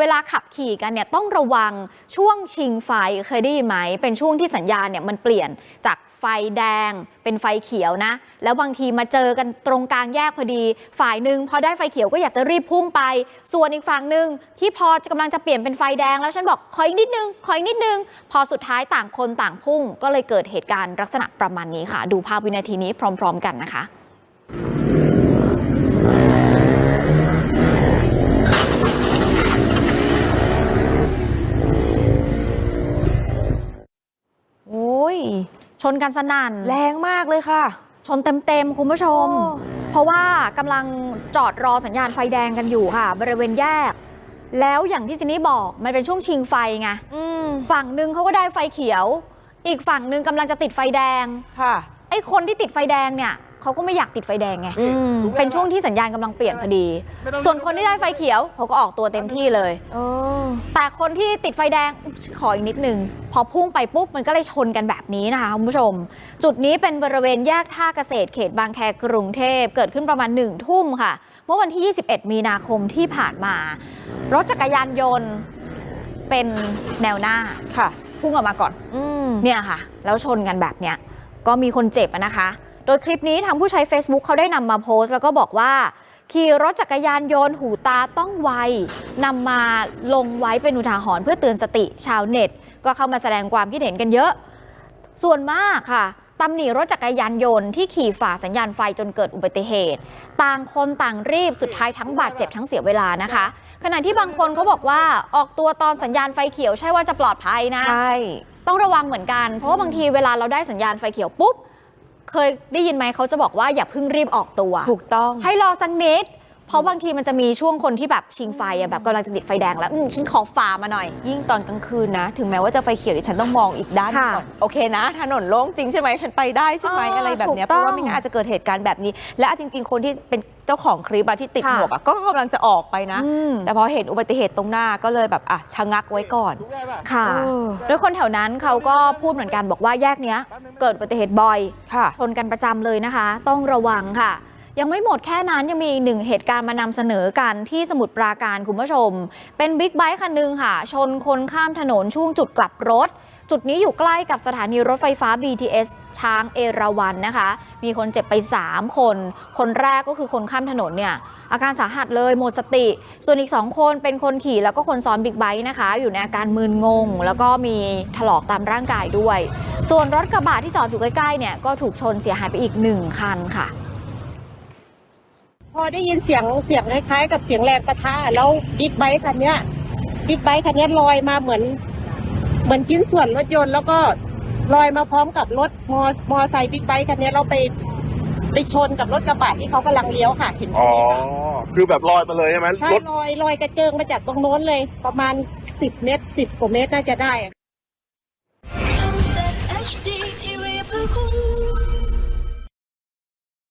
เวลาขับขี่กันเนี่ยต้องระวังช่วงชิงไฟเคยได้ยินไหม เป็นช่วงที่สัญญาณเนี่ยมันเปลี่ยนจากไฟแดงเป็นไฟเขียวนะ แล้วบางทีมาเจอกันตรงกลางแยกพอดี ฝ่ายหนึ่งพอได้ไฟเขียวก็อยากจะรีบพุ่งไป ส่วนอีกฝั่งหนึ่งที่พอกำลังจะเปลี่ยนเป็นไฟแดงแล้วฉันบอกขออีกนิดนึงขออีกนิดนึง พอสุดท้ายต่างคนต่างพุ่ง ก็เลยเกิดเหตุการณ์ลักษณะประมาณนี้ค่ะ ดูภาพวินาทีนี้พร้อม ๆ กันนะคะ โอ้ย ชนกันสนั่น แรงมากเลยค่ะ ชนเต็มๆ คุณผู้ชมโอ้เพราะว่ากำลังจอดรอสัญญาณไฟแดงกันอยู่ค่ะ บริเวณแยก แล้วอย่างที่จินนี่บอกมันเป็นช่วงชิงไฟไงอืมฝั่งหนึ่งเขาก็ได้ไฟเขียว อีกฝั่งหนึ่งกำลังจะติดไฟแดงค่ะไอ้คนที่ติดไฟแดงเนี่ย เขาก็ไม่อยากติดไฟแดงไงอืมเป็นช่วงที่สัญญาณกำลังเปลี่ยนพอดี ส่วนคนที่ได้ไฟเขียวเขาก็ออกตัวเต็มที่เลยเออแต่คนที่ติดไฟแดงขออีกนิดนึง พอพุ่งไปปุ๊บมันก็เลยชนกันแบบนี้นะคะคุณผู้ชม จุดนี้เป็นบริเวณแยกท่าเกษตรเขตบางแคกรุงเทพเกิดขึ้นประมาณหนึ่งทุ่มค่ะ เมื่อวันที่ 21 มีนาคมที่ผ่านมา รถจักรยานยนต์เป็นแนวหน้าค่ะ พุ่งออกมาก่อนอืมเนี่ยค่ะ แล้วชนกันแบบเนี้ยก็มีคนเจ็บอะนะคะ โดยคลิปนี้ทางผู้ใช้ Facebook เขาได้นำมาโพสต์แล้วก็บอกว่าขี่รถจักรยานยนต์หูตาต้องไวนำมาลงไว้เป็นอุทาหรณ์เพื่อเตือนสติชาวเน็ต ก็เข้ามาแสดงความคิดเห็นกันเยอะ ส่วนมากค่ะตำหนิรถจักรยานยนต์ที่ขี่ฝ่าสัญญาณไฟจนเกิดอุบัติเหตุ ต่างคนต่างรีบสุดท้ายทั้งบาดเจ็บทั้งเสียเวลานะคะ ขณะที่บางคนเขาบอกว่าออกตัวตอนสัญญาณไฟเขียวใช่ว่าจะปลอดภัยนะใช่ต้องระวังเหมือนกัน เพราะว่าบางทีเวลาเราได้สัญญาณไฟเขียวปุ๊บ เคยได้ยินไหมเขาจะบอกว่าอย่าเพิ่งรีบออกตัว ถูกต้อง ให้รอสักนิด เพราะบางทีมันจะมีช่วงคนที่แบบชิงไฟอะแบบกำลังจะติดไฟแดงแล้วอืมฉันขอฝ่ามาหน่อย ยิ่งตอนกลางคืนนะ ถึงแม้ว่าจะไฟเขียวดิฉันต้องมองอีกด้านหนึ่งค่ะก่อนโอเคนะ ถนนโล่งจริงใช่ไหมฉันไปได้ใช่ไหมอ๋อออะไรแบบเนี้ยถูเพกต้องราะว่าไม่งั้นอาจจะเกิดเหตุการณ์แบบนี้ และเอาจริง ๆ คนที่เป็นเจ้าของคลิปอะที่ติดค่ะหมวกอะก็กำลังจะออกไปนะ อืม แต่พอเห็นอุบัติเหตุตรงหน้าก็เลยแบบอะชะงักไว้ก่อน ค่ะ เออ โดยคนแถวนั้นเขาก็พูดเหมือนกันบอกว่าแยกเนี้ย เกิดอุบัติเหตุบ่อย ค่ะ ชนกันประจำเลยนะคะ ต้องระวังค่ะ ยังไม่หมดแค่นั้นยังมีอีกหนึ่งเหตุการณ์มานำเสนอกันที่สมุทรปราการคุณผู้ชม เป็นบิ๊กไบค์คันหนึ่งค่ะ ชนคนข้ามถนนช่วงจุดกลับรถ จุดนี้อยู่ใกล้กับสถานีรถไฟฟ้า BTS ช้างเอราวันนะคะ มีคนเจ็บไป 3 คน คนแรกก็คือคนข้ามถนนเนี่ย อาการสาหัสเลยหมดสติ ส่วนอีก 2 คนเป็นคนขี่แล้วก็คนซ้อนบิ๊กไบค์นะคะ อยู่ในอาการมึนงง แล้วก็มีถลอกตามร่างกายด้วย ส่วนรถกระบะที่จอดอยู่ใกล้ๆเนี่ยก็ถูกชนเสียหายไปอีกหนึ่งคันค่ะ พอได้ยินเสียงเสียงคล้ายๆกับเสียงแรงประทะแล้วบิ๊กไบค์คันเนี้ยบิ๊กไบค์คันเนี้ยลอยมาเหมือน เหมือนชิ้นส่วนรถยนต์ แล้วก็ลอยมาพร้อมกับรถมอมอไซค์บิ๊กไบค์คันเนี้ยเราไปไปชนกับรถกระบะที่เขากำลังเลี้ยวค่ะเห็นไหมอ๋อคะคือแบบลอยมาเลยใช่ไหมใช่รถลอยลอยกระเจิงมาจากตรงโน้นเลย ประมาณสิบเมตรสิบกว่าเมตรน่าจะได้ทำจาก HD